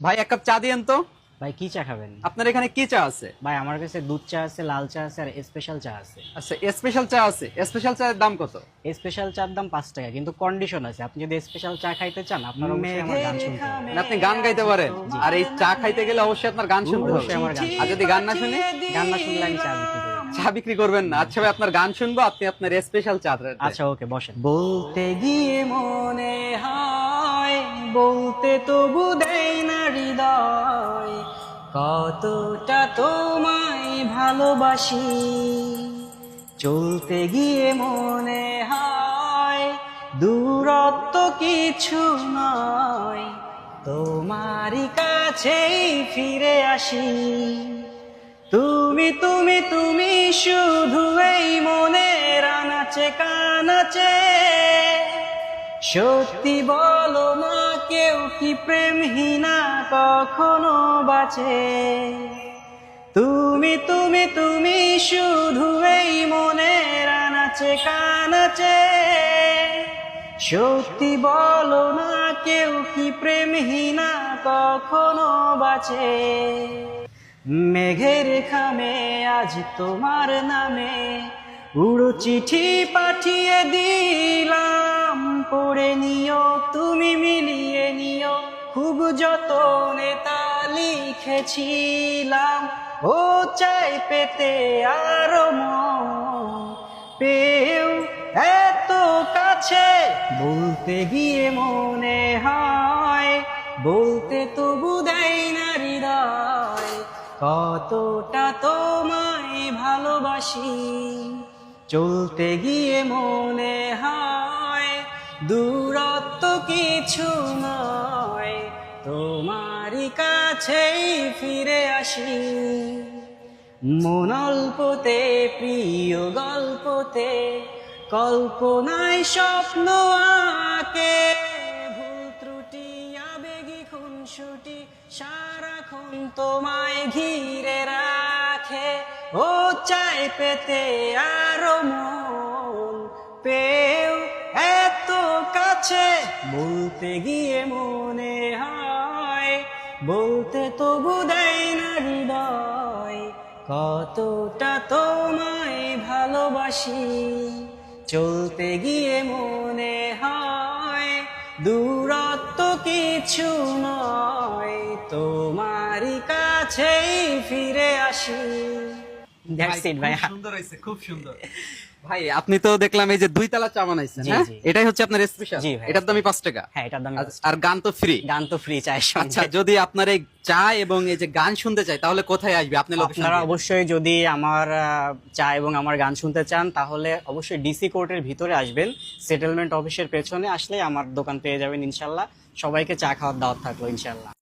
ভাই এক কাপ চা দিয়েন তো। ভাই কি চা খাবেন? আপনার এখানে কি চা আছে? ভাই আমার কাছে দুধ চা আছে লাল চা আছে আর স্পেশাল চা আছে। আচ্ছা স্পেশাল চা আছে। স্পেশাল চায়ের দাম কত? স্পেশাল চার দাম পাঁচ টাকা কিন্তু কন্ডিশন আছে। আপনি যদি স্পেশাল চা খাইতে চান আপনার অবশ্যই আমার গান শুনতে হবে। মানে আপনি গান গাইতে পারেন। আর এই চা খাইতে গেলে অবশ্যই আপনার গান শুনতে হবে। অবশ্যই আমার গান আর যদি গান না শুনি গান না শুনলে আমি চা বিক্রি করি। চা বিক্রি করবেন না। আচ্ছা ভাই আপনার গান শুনব আপনি আপনার স্পেশাল চা আচ্ছা ওকে বসেন। বলতে গিয়ে মনে হয় বলতে তবু দেয় না হৃদয়, কতটা তোমায় ভালোবাসি। চলতে গিয়ে মনে হয় দূরত্ব কিছু নয়, তোমারই কাছেই ফিরে আসি। তুমি তুমি তুমি শুধু এই মনের আনাচে কানাচে সত্যি বলো না কেউ কি প্রেমহীনা কখনো বাঁচে? তুমি তুমি তুমি শুধু এই মনের আনাচে, কানাচে। সত্যি বলো না কেউ কি প্রেমহীনা কখনো বাঁচে? মেঘের খামে আজ তোমার নামে উড়ো চিঠি পাঠিয়ে দিলাম, পড়ে নিও, তুমি মিলিয়ে নিও। খুব যতনে তা লিখেছিলাম। ও চাই পেতে আরও পেও এত কাছে, বলতে গিয়ে মনে হয়, বলতে তবু দেয় না হৃদয়। কতটা তোমায় ভালোবাসি। চলতে গিয়ে মনে হয় দূরত্ব কিছু নয়, তোমারই কাছেই ফিরে আসি। মন অল্পতে, প্রিয় গল্পতে, কল্পনায় স্বপ্ন আঁকে। খুনসুটি সারাক্ষণ তোমায় ঘিরে রাখে। ও, চাই পেতে আরও মন। পেও এত কাছে, বলতে গিয়ে মনে হয়, বলতে তো দেয় না হৃদয়। কতটা তোমায় ভালোবাসি, চলতে গিয়ে মনে হয়, দূরত্ব কিছু নয় তোমারই কাছেই ফিরে আসি। দ্যাটস ইট ভাই। সুন্দর হয়েছে খুব সুন্দর। ভাই আপনি তো দেখলাম এই যে দুই তালা চা বানাইছেন হ্যাঁ? এটাই হচ্ছে আপনার স্পেশাল এটার দামই পাঁচ টাকা। হ্যাঁ এটার দাম আর- গান তো ফ্রি গান তো ফ্রি চাই আচ্ছা যদি আপনার এই চা এবং এই যে গান শুনতে চাই তাহলে কোথায় আসবে? আপনি আপনারা অবশ্যই যদি আমার আহ, চা এবং আমার গান শুনতে চান তাহলে অবশ্যই ডিসি কোর্টের ভিতরে আসবেন। সেটেলমেন্ট অফিসের পেছনে আসলে আমার দোকান পেয়ে যাবেন ইনশাল্লাহ। সবাইকে চা খাওয়ার দাওয়াত থাকল ইনশাল্লাহ।